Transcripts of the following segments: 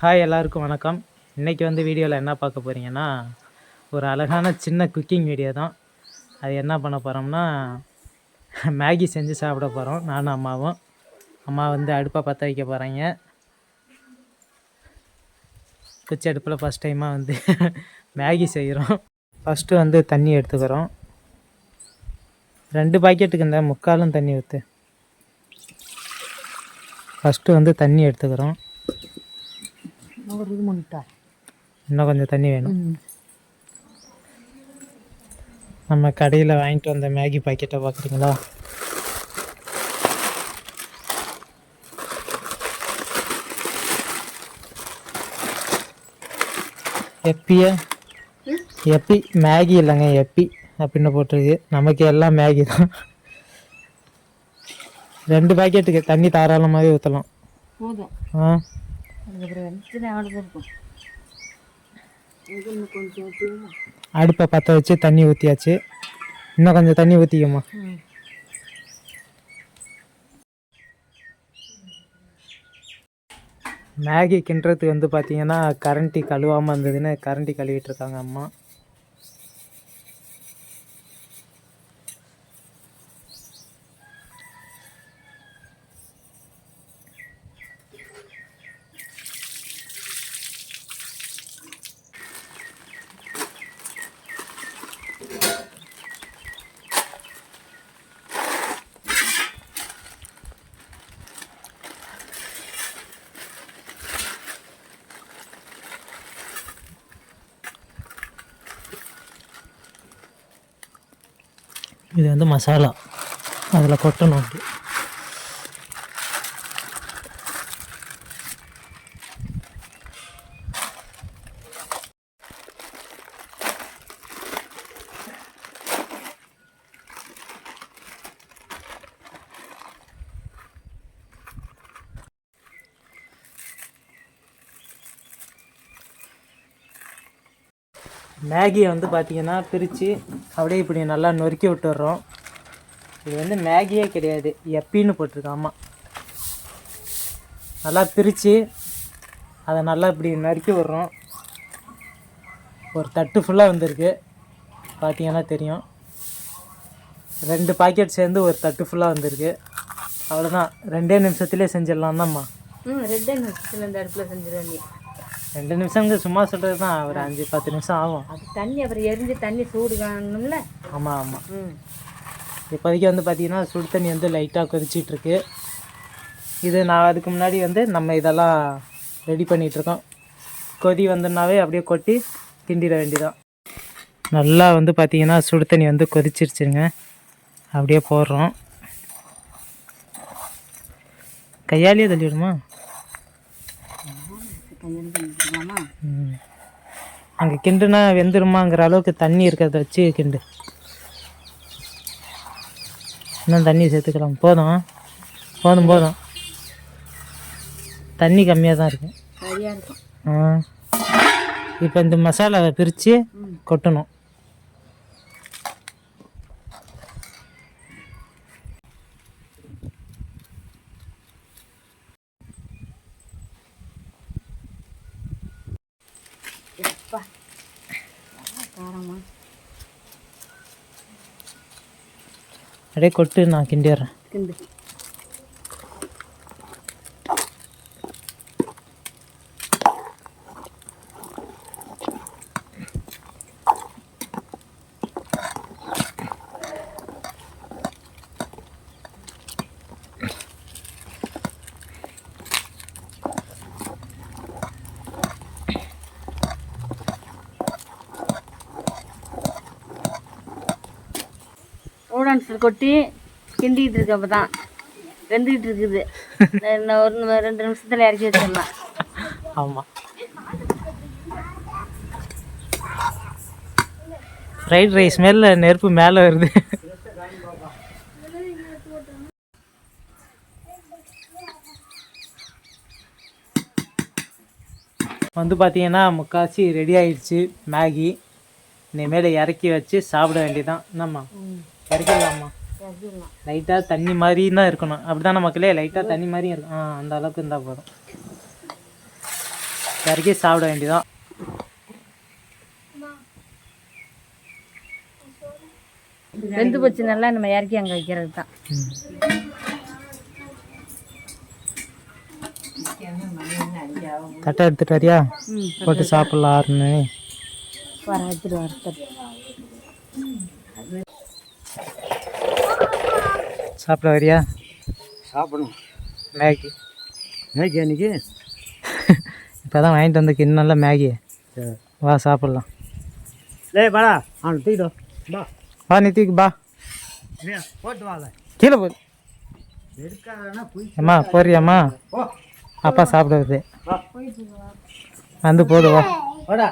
Hi எல்லாருக்கும் வணக்கம். இன்றைக்கி வந்து வீடியோவில் என்ன பார்க்க போகிறீங்கன்னா ஒரு அழகான சின்ன குக்கிங் வீடியோ தான். அது என்ன பண்ண போகிறோம்னா மேகி செஞ்சு சாப்பிட போகிறோம் நானும் அம்மாவும். அம்மா வந்து அடுப்பை பற்ற வைக்க போகிறாங்க குச்சி அடுப்பில் ஃபஸ்ட் டைமாக வந்து மேகி செய்கிறோம் ஃபஸ்ட்டு வந்து தண்ணி எடுத்துக்கிறோம். ரெண்டு பாக்கெட்டுக்கு இந்த முக்காலும் தண்ணி ஊற்று ஃபஸ்ட்டு வந்து தண்ணி எடுத்துக்கிறோம். ஒரு இது பண்ணிட்டா இன்னும் கொஞ்சம் தண்ணி வேணும் நம்ம கடையில் வாங்கிட்டு வந்த மேகி பாக்கெட்டை பார்க்குறீங்களா எப்பிய எப்பி மேகி இல்லைங்க எப்பி அப்படின்னு போட்டிருக்கு நமக்கு எல்லாம் மேகி தான் ரெண்டு பாக்கெட்டுக்கு தண்ணி தாராளமாகவே ஊற்றலாம் ஆ அடுப்பை பற்ற வச்சு தண்ணி ஊற்றியாச்சு இன்னும் கொஞ்சம் தண்ணி ஊற்றிக்கம்மா மேகி கிண்டுறதுக்கு வந்து பார்த்தீங்கன்னா கரண்டி கழுவாமல் இருந்ததுன்னு கரண்டி கழுவிட்டு இருக்காங்க அம்மா. இது வந்து மசாலா. அதில் கொட்டணும். அப்படி மேகியை வந்து பார்த்தீங்கன்னா பிரித்து அப்படியே இப்படி நல்லா நொறுக்கி விட்டுடுறோம். இது வந்து மேகியே கிடையாது எப்பின்னு போட்டிருக்காமா நல்லா பிரித்து அதை நல்லா இப்படி நறுக்கி விட்றோம். ஒரு தட்டு ஃபுல்லாக வந்திருக்கு பார்த்தீங்கன்னா தெரியும். ரெண்டு பாக்கெட் சேர்ந்து ஒரு தட்டு ஃபுல்லாக வந்திருக்கு. அவ்வளோதான் ரெண்டே நிமிஷத்துலேயே செஞ்சிடலாம் தான்மா ம் ரெண்டே நிமிஷத்தில் இந்த அடுப்பில் செஞ்சிடும் நீ. ரெண்டு நிமிஷங்க சும்மா சொல்கிறது தான் ஒரு அஞ்சு பத்து நிமிஷம் ஆகும். அது தண்ணி அப்புறம் எரிஞ்சு தண்ணி சூடு காணணும்ல ஆமாம் ஆமாம் ம். இப்போதைக்கு வந்து பார்த்தீங்கன்னா சுடு தண்ணி வந்து லைட்டாக கொதிச்சிட்டு இருக்கு இது நான் அதுக்கு முன்னாடி வந்து நம்ம இதெல்லாம் ரெடி பண்ணிகிட்ருக்கோம் கொதி வந்தோன்னாவே அப்படியே கொட்டி கிண்டிட வேண்டியதான் நல்லா வந்து பார்த்தீங்கன்னா சுடு தண்ணி வந்து கொதிச்சிருச்சுங்க. அப்படியே போடுறோம். கையாலேயே தள்ளிவிடுமா அங்கே கிண்டுனா வெந்துருமாங்கிற அளவுக்கு தண்ணி இருக்கிறத வச்சு கிண்டு. இன்னும் தண்ணி சேர்த்துக்கலாம். போதும். போதும் போதும். தண்ணி கம்மியாக தான் இருக்கும். ஆ. இப்போ இந்த மசாலாவை பிரித்து கொட்டணும். அப்படியே கொட்டு நான் கிண்டிடுறேன் கிண்டு கொட்டி கிண்டிக்கிட்டு இருக்கு அப்போ தான் வெந்துக்கிட்டு இருக்குது இன்னும் ஒரு ரெண்டு நிமிஷத்தில் இறக்கி வச்சிடலாம். ஆமாம் ஃப்ரைட் ரைஸ் மேலே நெருப்பு மேலே வருது. வந்து பார்த்தீங்கன்னா முக்காசி ரெடி ஆயிடுச்சு. மேகி. இனிமேல் இறக்கி வச்சு சாப்பிட வேண்டியதான் என்னம்மா? இறக்கிடலாம் லைட்டாக தண்ணி மாதிரி தான் இருக்கணும். அப்படி தானே மக்களே லைட்டாக தண்ணி மாதிரியும் இருக்கும். ஆ அந்த அளவுக்கு இருந்தால் போதும். இறக்கி சாப்பிட வேண்டியதான் வெந்து போச்சு நல்லா நம்ம இறக்கி அங்கே வைக்கிறது தான் தட்டை எடுத்துட்டு வரியா? போட்டு சாப்பிடலாம் ஆறுன்னு வர எடுத்துட்டு வர சாப்பிட வரியா? சாப்பிடணும். மேகி. மேய்க்கு அன்னைக்கு இப்போ தான் வாங்கிட்டு வந்த கிண்ணல்ல மேகி வா சாப்பிட்லாம். டேய் பாடா அவனை தூக்கிடும் பா வா. நித்திக்கு பா இல்லையா போட்டு வாழ கீழே போ. அம்மா போறியாம்மா அப்பா சாப்பிட வருது. வா. வந்து போடு வா. வாடா.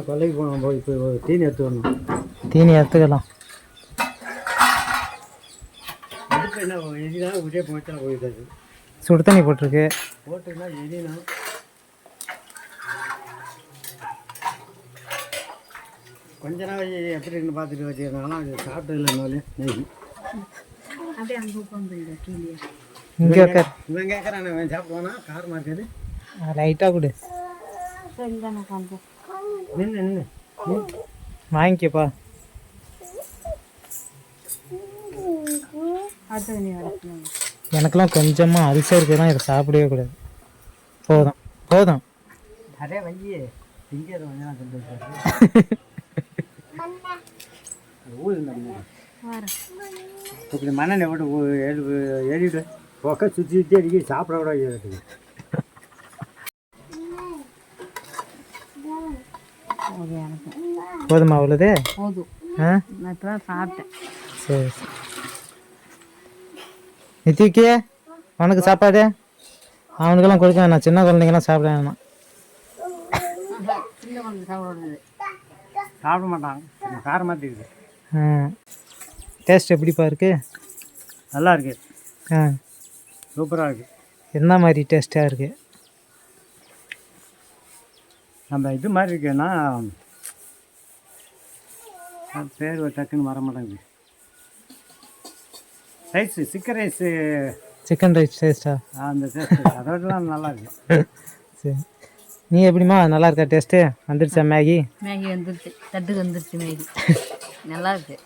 கொல்லைக்கு போனோம் போய் இப்போ தீனி எடுத்து வரணும். தீனி எடுத்துக்கலாம். என்ன எதினா விட்டே போயிட்டா சுடு தண்ணி போட்டிருக்கு. போட்டுன்னா எதினா கொஞ்ச நாள் எப்படின்னு பார்த்துட்டு வச்சுருந்தாலும் அது சாப்பிட்டது இல்லைனாலே நெய். அப்படியே அங்கே உட்காந்து கீழே. இங்கே உட்கார். இவன் கேட்குறான் சாப்பிடுவானா காரமாக இருக்குது லைட்டாக கொடு. சரி தான் உட்காந்து நின்று நின்று வாங்கிக்கப்பா. எனக்கெல்லாம் கொஞ்சமாக அல்சர் இருக்குதான் இதை சாப்பிடவே கூடாது. போதும் போதும். நிறைய வையே திங்கிறது கொஞ்ச நாள் சொல்லிட்டு ஊர் வரேன். இப்படி மண்ணெண்ணெய் போட்டு எழு- எழுதிட்டு பொக்க சுற்றி சுற்றி அடிக்கி சாப்பிட கூட போதும் எனக்கு. போதுமா அவ்வளோது? போதும். ஆ? நான் இப்போ தான் சாப்பிட்டேன். சரி நித்திக்கு அவனுக்கு சாப்பாடு? அவனுக்கெல்லாம் கொடுக்க வேணாம் சின்ன குழந்தைங்கலாம் சாப்பிட வேணாம். சின்ன குழந்தை சாப்பிடுறது சாப்பிட மாட்டான் காரமாக இருக்குது டேஸ்ட் எப்படிப்பா இருக்கு? நல்லா இருக்கு. ஆ. சூப்பராக இருக்குது என்ன மாதிரி டேஸ்ட்டாக இருக்கு? நம்ம இது மாதிரி இருக்குன்னா பேர் ஒரு டக்குன்னு வர மாட்டேங்குது. Rice chicken rice chicken rice டேஸ்ட்டா அந்த அதோடலாம் நல்லா இருக்கு. சரி. நீ எப்படிம்மா நல்லா இருக்கா டேஸ்ட்டு வந்துடுச்சா மேகி? மேகி வந்துருச்சு. தட்டுக்கு வந்துருச்சு மேகி. நல்லா இருக்கு.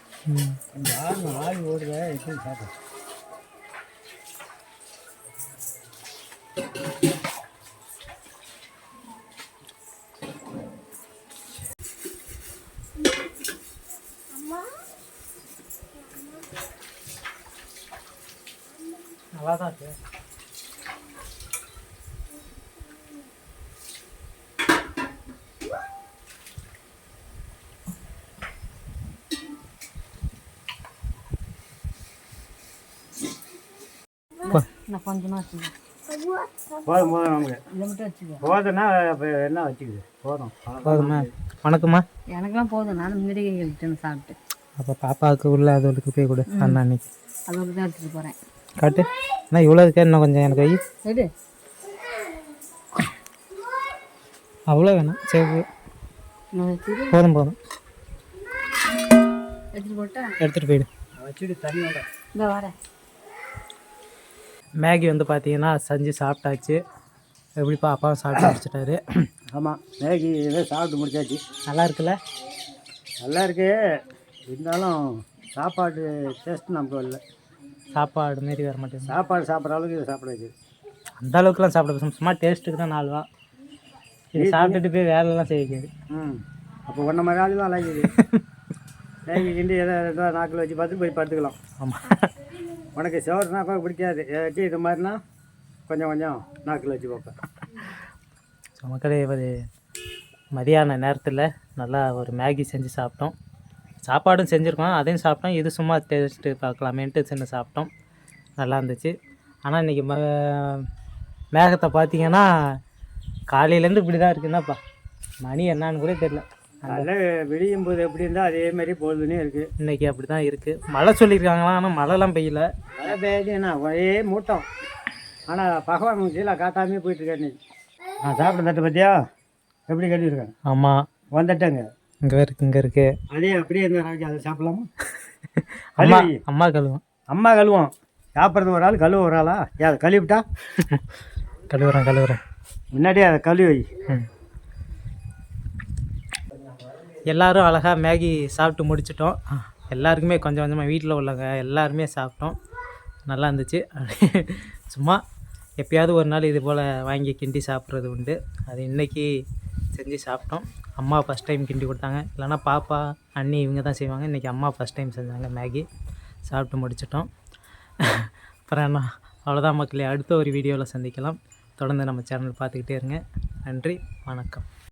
வச்சுக்குது? போதும். போதுமா? வணக்கம்மா. எனக்கெல்லாம் போதும். நானும் முன்னாடியே விட்டேன் சாப்பிட்டு. அப்போ பாப்பாவுக்கு உள்ள அதோட போய் கொடு. அண்ணா அன்னைக்கு. அதோட தான் எடுத்துகிட்டு போகிறேன் காட்டு. அண்ணா இவ்வளோ இருக்கா? இன்னும் கொஞ்சம் எனக்கு வை. எடு. அவ்வளோ வேணாம். சரி போதும் போதும். எடுத்துகிட்டு போட்டா? எடுத்துகிட்டு போயிடு. வச்சுட்டு தண்ணியோட. இந்த வரேன். மேகி வந்து பார்த்தீங்கன்னா செஞ்சு சாப்பிட்டாச்சு. எப்படிப்பா அப்பாவும் சாப்பிட்டு முடிச்சிட்டாரு. ஆமாம் மேகி ஏதோ சாப்பிட்டு முடிச்சாச்சு. நல்லா இருக்குல்ல? நல்லா இருக்கு. இருந்தாலும் சாப்பாடு டேஸ்ட் நமக்கு இல்லை சாப்பாடு மாரி வர மாட்டேங்குது. சாப்பாடு சாப்பிட்ற அளவுக்கு இதை சாப்பிட வைக்குது அந்த அளவுக்குலாம் சாப்பிட சும்மா- சும்மா டேஸ்ட்டுக்கு தான் நாலுவா இது சாப்பிட்டுட்டு போய் வேலைலாம் செய்ய வைக்காது. ம். அப்போ ஒன்றை மாதிரி ஆளு தான் அழகுது மேகி கிண்டி எதை எதோ நாக்கில் வச்சு பார்த்து போய் படுத்துக்கலாம். ஆமாம் உனக்கு சோறுனா கூட பிடிக்காது. ஏதாச்சும் இது மாதிரினா கொஞ்சம் கொஞ்சம் நாக்கில் வச்சு பார்ப்பேன். ஸோ மக்களே ஒரு மதியான நேரத்தில் நல்லா ஒரு மேகி செஞ்சு சாப்பிட்டோம். சாப்பாடும் செஞ்சுருக்கோம். அதையும் சாப்பிட்டோம். இது சும்மா டேஸ்ட்டு பார்க்கலாமேன்ட்டு சின்ன சாப்பிட்டோம். நல்லா இருந்துச்சு. ஆனால் இன்றைக்கி ம மேகத்தை பார்த்தீங்கன்னா காலையிலேருந்து இப்படி தான் இருக்குன்னாப்பா மணி என்னன்னு கூட தெரில அதில் விடியும் போது எப்படி இருந்தால் அதே மாதிரி பொழுதுனே இருக்குது இன்னைக்கு அப்படி தான் இருக்குது மழை சொல்லியிருக்காங்களாம் ஆனால் மழைலாம் பெய்யல. மழை பெய்யுதுன்னா ஒரே மூட்டம். ஆனால் பகவான் கீழே காட்டாமே போயிட்டுருக்கேன் நீ நான் சாப்பிட தட்டு பார்த்தியா? எப்படி கட்டியிருக்கேன் ஆமாம் வந்துட்டேங்க. இங்கே இருக்கு இங்கே இருக்கு. அதே அப்படியே இருந்தா அதை சாப்பிடலாமா? அம்மா. அம்மா கழுவும். அம்மா கழுவோம். சாப்பிட்றது ஒரு ஆள் கழுவு ஒரு ஆளா? ஏன் அதை கழுவிட்டா? கழுவுறேன் கழுவுறேன். முன்னாடியே அதை கழுவி எல்லாரும் அழகாக மேகி சாப்பிட்டு முடிச்சிட்டோம். எல்லாருக்குமே கொஞ்சம் கொஞ்சமாக வீட்டில் உள்ளவங்க எல்லாருமே சாப்பிட்டோம். நல்லா இருந்துச்சு. சும்மா எப்பயாவது ஒரு நாள் இது போல் வாங்கி கிண்டி சாப்பிட்றது உண்டு. அது இன்னைக்கு செஞ்சு சாப்பிட்டோம். அம்மா ஃபஸ்ட் டைம் கிண்டி கொடுத்தாங்க. இல்லைன்னா பாப்பா அண்ணி இவங்க தான் செய்வாங்க. இன்றைக்கி அம்மா ஃபஸ்ட் டைம் செஞ்சாங்க மேகி. சாப்பிட்டு முடிச்சிட்டோம். அப்புறம் என்ன? அவ்வளோதான் மக்களே. அடுத்த ஒரு வீடியோவில் சந்திக்கலாம். தொடர்ந்து நம்ம சேனல் பார்த்துக்கிட்டே இருங்க. நன்றி வணக்கம்.